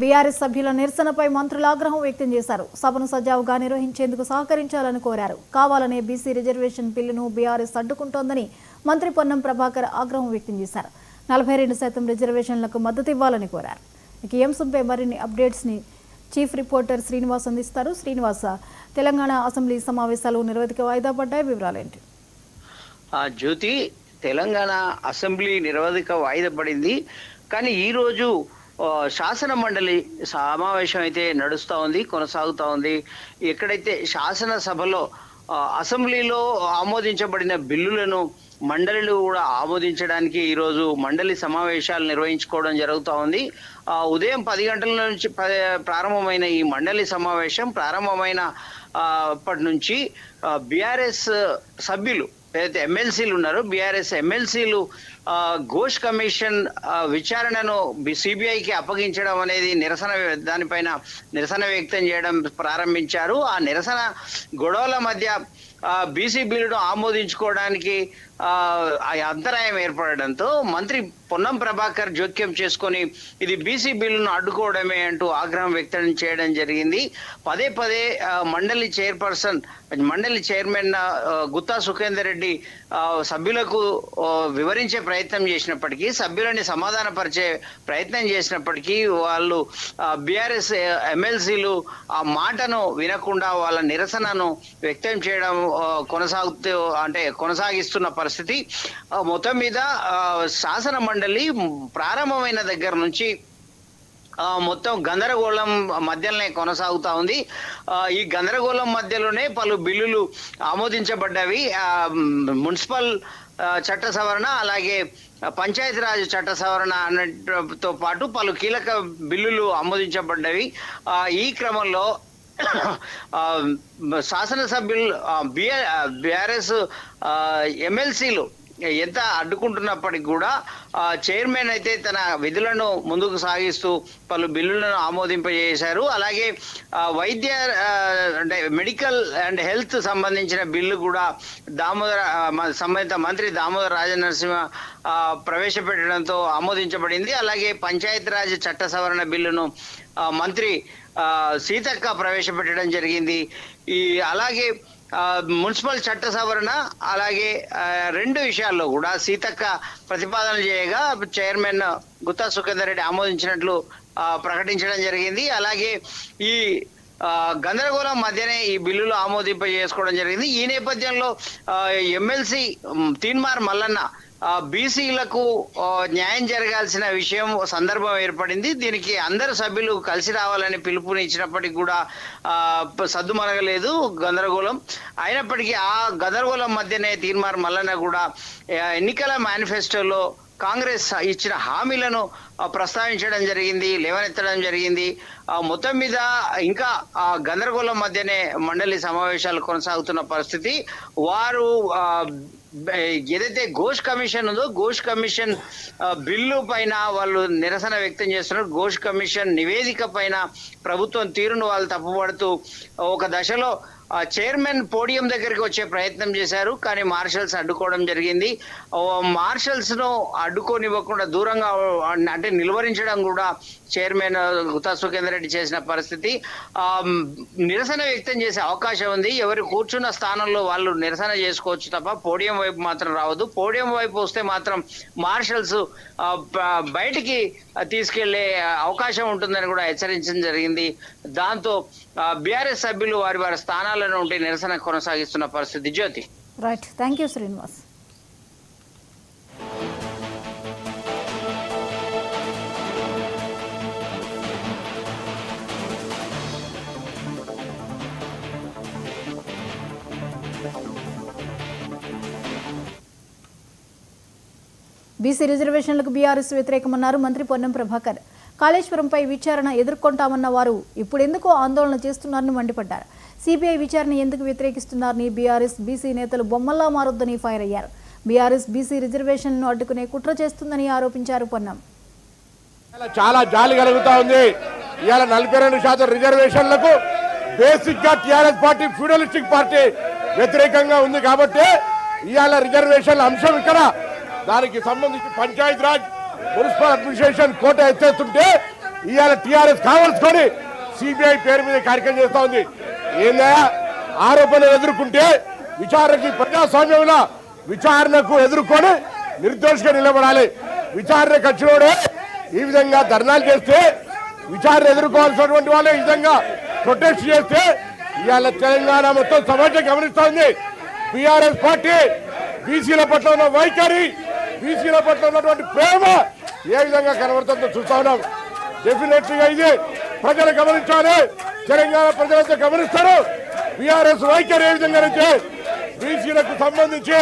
BRS సభ్యుల నిరసనపై మంత్రులు ఆగ్రహం వ్యక్తం చేశారు. సభను సజావుగా నిర్వహించేందుకు సహకరించాలని కోరారు. కావాలనే బీసీ రిజర్వేషన్ బిల్లును బీఆర్ఎస్ అడ్డుకుంటోందని మంత్రి పొన్నం ప్రభాకర్ ఆగ్రహం వ్యక్తం చేశారు. నలభై రెండు శాతం రిజర్వేషన్లకు మద్దతు ఇవ్వాలని కోరారు. ఇక ఎంసంపై మరిన్ని అప్డేట్స్ని చీఫ్ రిపోర్టర్ శ్రీనివాస్ అందిస్తారు. శ్రీనివాస తెలంగాణ అసెంబ్లీ సమావేశాలు నిరవధిక వాయిదా పడ్డాయి. వివరాలేంటి జ్యోతి తెలంగాణ అసెంబ్లీ నిరవధిక వాయిదా పడింది. కానీ ఈ రోజు శాసన మండలి సమావేశం అయితే నడుస్తూ ఉంది కొనసాగుతూ ఉంది. ఎక్కడైతే శాసనసభలో అసెంబ్లీలో ఆమోదించబడిన బిల్లులను మండలిలు కూడా ఆమోదించడానికి ఈరోజు మండలి సమావేశాలు నిర్వహించుకోవడం జరుగుతూ ఉంది. ఉదయం పది గంటల నుంచి ప్రారంభమైన ఈ మండలి సమావేశం ప్రారంభమైన అప్పటి నుంచి బీఆర్ఎస్ సభ్యులు ఏదైతే ఎమ్మెల్సీలు ఉన్నారో బీఆర్ఎస్ ఎమ్మెల్సీలు ఘోష్ కమిషన్ విచారణను సిబిఐకి అప్పగించడం అనేది నిరసన దానిపైన నిరసన వ్యక్తం చేయడం ప్రారంభించారు. ఆ నిరసన గొడవల మధ్య బీసీ బిల్లును ఆమోదించుకోవడానికి ఆ, అంతరాయం ఏర్పడడంతో మంత్రి పొన్నం ప్రభాకర్ జోక్యం చేసుకొని ఇది బీసీ బిల్లును అడ్డుకోవడమే అంటూ ఆగ్రహం వ్యక్తం చేయడం జరిగింది. పదే పదే మండలి చైర్పర్సన్ మండలి చైర్మన్ గుత్తా సుఖేందర్ రెడ్డి ఆ, సభ్యులకు వివరించే వివరించే ప్రయత్నం చేసినప్పటికీ సభ్యులని సమాధానపరిచే ప్రయత్నం చేసినప్పటికీ వాళ్ళు బీఆర్ఎస్ ఎమ్మెల్సీలు ఆ మాటను వినకుండా వాళ్ళ నిరసనను వ్యక్తం చేయడం కొనసాగుతూ అంటే కొనసాగిస్తున్న పరిస్థితి మొత్తం మీద శాసన మండలి ప్రారంభమైన దగ్గర నుంచి మొత్తం గందరగోళం మధ్యలోనే కొనసాగుతా ఉంది. ఈ గందరగోళం మధ్యలోనే పలు బిల్లులు ఆమోదించబడ్డవి మున్సిపల్ చట్ట సవరణ అలాగే పంచాయతీరాజ్ చట్ట సవరణ అన్నతో పాటు పలు కీలక బిల్లులు ఆమోదించబడ్డవి ఈ క్రమంలో శాసనసభ్యులు బీఆర్ఎస్ ఎమ్మెల్సీలు ఎంత అడ్డుకుంటున్నప్పటికీ కూడా చైర్మన్ అయితే తన విధులను ముందుకు సాగిస్తూ పలు బిల్లులను ఆమోదింపజేశారు. అలాగే వైద్య అంటే మెడికల్ అండ్ హెల్త్ సంబంధించిన బిల్లు కూడా దామోదర సంబంధిత మంత్రి దామోదర రాజనరసింహ ప్రవేశపెట్టడంతో ఆమోదించబడింది. అలాగే పంచాయతీరాజ్ చట్ట సవరణ బిల్లును మంత్రి సీతక్క ప్రవేశపెట్టడం జరిగింది. ఈ అలాగే మున్సిపల్ చట్ట సవరణ అలాగే ఆ, రెండు విషయాల్లో కూడా సీతక్క ప్రతిపాదన చేయగా చైర్మన్ గుత్తా సుఖేందర్ రెడ్డి ఆమోదించినట్లు ఆ, ప్రకటించడం జరిగింది. అలాగే ఈ ఆ, గందరగోళం మధ్యనే ఈ బిల్లులు ఆమోదింప చేసుకోవడం జరిగింది. ఈ నేపథ్యంలో ఎమ్మెల్సీ తీన్మార్ మల్లన్న బీసీలకు న్యాయం జరగాల్సిన విషయం సందర్భం ఏర్పడింది. దీనికి అందరు సభ్యులు కలిసి రావాలని పిలుపునిచ్చినప్పటికీ కూడా సద్దుమనగలేదు గందరగోళం. అయినప్పటికీ ఆ గందరగోళం మధ్యనే తీర్మార్ మల్లన్న కూడా ఎన్నికల మేనిఫెస్టోలో కాంగ్రెస్ ఇచ్చిన హామీలను ప్రస్తావించడం జరిగింది లేవనెత్తడం జరిగింది. మొత్తం మీద ఇంకా ఆ గందరగోళం మధ్యనే మండలి సమావేశాలు కొనసాగుతున్న పరిస్థితి. వారు ఏదైతే ఘోష్ కమిషన్ ఉందో ఘోష్ కమిషన్ బిల్లు పైన వాళ్ళు నిరసన వ్యక్తం చేస్తున్నారు. ఘోష్ కమిషన్ నివేదిక పైన ప్రభుత్వం తీరును వాళ్ళు తప్పుపడుతూ ఒక దశలో ఆ చైర్మన్ పోడియం దగ్గరికి వచ్చే ప్రయత్నం చేశారు కానీ మార్షల్స్ అడ్డుకోవడం జరిగింది. మార్షల్స్ను అడ్డుకోనివ్వకుండా దూరంగా అంటే నిలువరించడం కూడా చైర్మన్ గుత్తా సుఖేందర్ రెడ్డి చేసిన పరిస్థితి. ఆ నిరసన వ్యక్తం చేసే అవకాశం ఉంది. ఎవరు కూర్చున్న స్థానంలో వాళ్ళు నిరసన చేసుకోవచ్చు తప్ప పోడియం వైపు మాత్రం రావద్దు. పోడియం వైపు వస్తే మాత్రం మార్షల్స్ బయటికి తీసుకెళ్ళే అవకాశం ఉంటుందని కూడా హెచ్చరించడం జరిగింది. దాంతో బీఆర్ఎస్ సభ్యులు వారి వారి స్థానాలను నుండి నిరసన కొనసాగిస్తున్న పరిస్థితి. Jyothi. Right thank you Srinivas BC రిజర్వేషన్లకు బీఆర్ఎస్ వ్యతిరేకమన్నారు మంత్రి పొన్నం ప్రభాకర్. కాళేశ్వరంపై విచారణ ఎదుర్కొంటామన్న వారు ఇప్పుడెందుకు ఆందోళన చేస్తున్నారని మండిపడ్డారు. సిబిఐ విచారణ ఎందుకు వ్యతిరేకిస్తున్నారని బీఆర్ఎస్ బీసీ నేతలు బొమ్మల్లా మారొద్దని ఫైర్ అయ్యారు. బీఆర్ఎస్ బీసీ రిజర్వేషన్లను అడ్డుకునే కుట్ర చేస్తుందని ఆరోపించారు పొన్నం. చాలా జాలి కలుగుతా ఉంది. ఇవాళ నలభై రెండు శాతం రిజర్వేషన్లకు బేసిక్గా టిఆర్ఎస్ పార్టీ ఫ్యూడలిస్టిక్ పార్టీ వ్యతిరేకంగా ఉంది కాబట్టి ఇవాళ రిజర్వేషన్ల అంశం ఇక్కడ. దానికి సంబంధించి పంచాయత్ రాజ్ మున్సిపల్ అడ్మినిస్ట్రేషన్ కోట ఎత్తేస్తుంటే ఇవాళ టిఆర్ఎస్ కావాల్సుకొని సిబిఐ పేరు మీద కార్యక్రమం చేస్తా ఉంది. ఏందా ఆరోపణలు ఎదుర్కొంటే విచారణకి ప్రజాస్వామ్యంలో విచారణకు ఎదుర్కొని నిర్దోషిగా నిలబడాలి. విచారణ వచ్చినోడే ఈ విధంగా ధర్నాలు చేస్తే విచారణ ఎదుర్కోవాల్సినటువంటి వాళ్ళు ఈ విధంగా ప్రొటెస్ట్ చేస్తే ఇవాళ తెలంగాణ మొత్తం సమాజం గమనిస్తోంది. బీఆర్ఎస్ పార్టీ బీసీల పట్ల ఉన్న వైఖరి బీసీల పట్ల ఉన్నటువంటి ప్రేమ ఏ విధంగా కనబడుతుందో చూస్తా ఉన్నాం. డెఫినెట్లీగా ఇది. ప్రజలు గమనించాలి. తెలంగాణ ప్రజలంతా గమనిస్తారు. బీఆర్ఎస్ వైఖరి ఏ విధంగా బీసీలకు సంబంధించి